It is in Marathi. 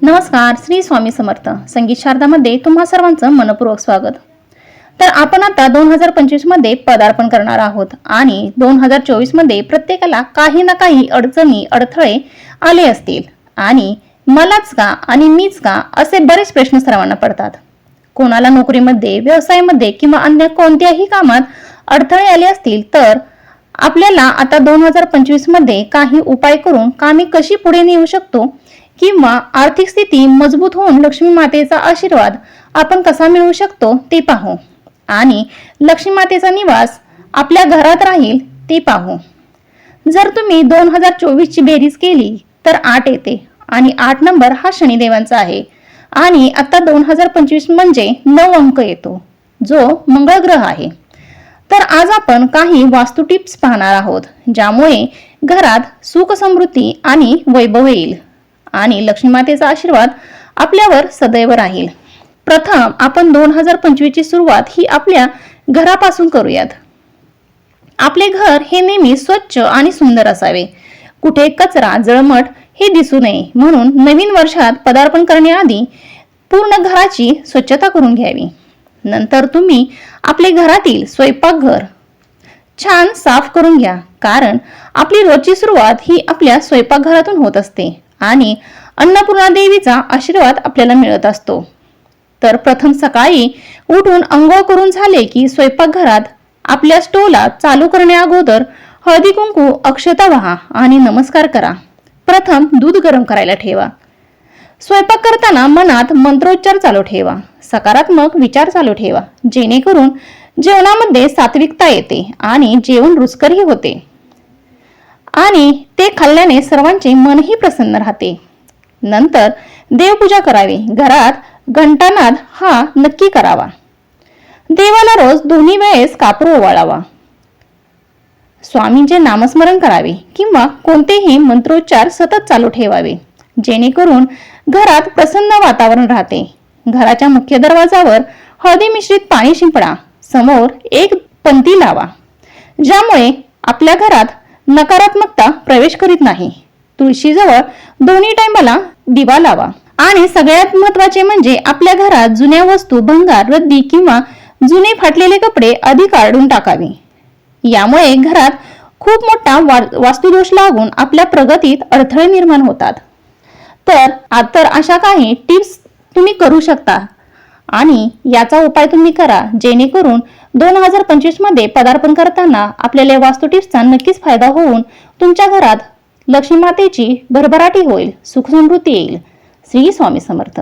नमस्कार श्री स्वामी समर्थ. संगीत शारदामध्ये तुम्हा सर्वांचं मनपूर्वक स्वागत. तर आपण आता दोन हजार पंचवीसमध्ये पदार्पण करणार आहोत आणि दोन हजार चोवीसमध्ये प्रत्येकाला काही ना काही अडचणी अडथळे आले असतील. आणि मलाच का आणि मीच का असे बरेच प्रश्न सर्वांना पडतात. कोणाला नोकरीमध्ये व्यवसायामध्ये किंवा अन्य कोणत्याही कामात अडथळे आले असतील तर आपल्याला आता दोन हजार पंचवीसमध्ये काही उपाय करून कामे कशी पुढे नेऊ शकतो किंवा आर्थिक स्थिती मजबूत होऊन लक्ष्मी मातेचा आशीर्वाद आपण कसा मिळवू शकतो ते पाहू. आणि लक्ष्मी मातेचा निवास आपल्या घरात राहील ते पाहू. जर तुम्ही दोन हजार चोवीसची बेरीज केली तर आठ येते आणि आठ नंबर हा शनिदेवांचा आहे. आणि आता दोन हजार पंचवीस म्हणजे नऊ अंक येतो जो मंगळ ग्रह आहे. तर आज आपण काही वास्तू टिप्स पाहणार आहोत ज्यामुळे घरात सुख समृद्धी आणि वैभव येईल. आणि लक्ष्मी मातेचा आशीर्वाद आपल्यावर सदैव राहील. प्रथम आपण दोन हजार पंचवीसची सुरुवात ही आपल्या घरापासून करूयात. आपले घर हे नेहमी स्वच्छ आणि सुंदर असावे. कुठे कचरा जळमट हे दिसू नये म्हणून नवीन वर्षात पदार्पण करण्याआधी पूर्ण घराची स्वच्छता करून घ्यावी. नंतर तुम्ही आपले घरातील स्वयंपाकघर छान साफ करून घ्या कारण आपली रोजची सुरुवात ही आपल्या स्वयंपाकघरातून होत असते. आणि अन्नपूर्णा देवीचा आशीर्वाद आपल्याला मिळत असतो. तर प्रथम सकाळी उठून अंघोळ करून झाले की स्वयंपाकघरात आपल्या स्टोला चालू करण्याअगोदर हळदी कुंकू अक्षता व्हा आणि नमस्कार करा. प्रथम दूध गरम करायला ठेवा. स्वयंपाक करताना मनात मंत्रोच्चार चालू ठेवा. सकारात्मक विचार चालू ठेवा. जेणेकरून जेवणामध्ये सात्विकता येते आणि जेवण रुचकरही होते. आणि ते खाल्ल्याने सर्वांचे मनही प्रसन्न राहते. नंतर देवपूजा करावी. घरात घंटानाद हा नक्की करावा. देवाला रोज दोन्ही वेळेस कापूर ओवाळावा. स्वामींचे नामस्मरण करावे किंवा कोणतेही मंत्रोच्चार सतत चालू ठेवावे. जेणेकरून घरात प्रसन्न वातावरण राहते. घराच्या मुख्य दरवाजावर हळदी मिश्रित पाणी शिंपडा. समोर एक पंती लावा. ज्यामुळे आपल्या घरात नकारात्मकता प्रवेश करीत नाही. तुळशीजवळ दोन्ही टायमाला दिवा लावा. आणि सगळ्यात महत्त्वाचे म्हणजे आपल्या घरात जुन्या वस्तू भंगार रद्दी किंवा जुने फाटलेले कपडे आधी काढून टाकावे. यामुळे घरात खूप मोठा वास्तुदोष लागून आपल्या प्रगतीत अडथळे निर्माण होतात. तर आता तर अशा काही टिप्स तुम्ही करू शकता आणि याचा उपाय तुम्ही करा जेणेकरून दोन हजार पंचवीसमध्ये पदार्पण करताना आपल्याला वास्तू टिप्सचा नक्कीच फायदा होऊन तुमच्या घरात लक्ष्मी मातेची भरभराटी होईल सुखसमृद्धी येईल. श्री स्वामी समर्थ.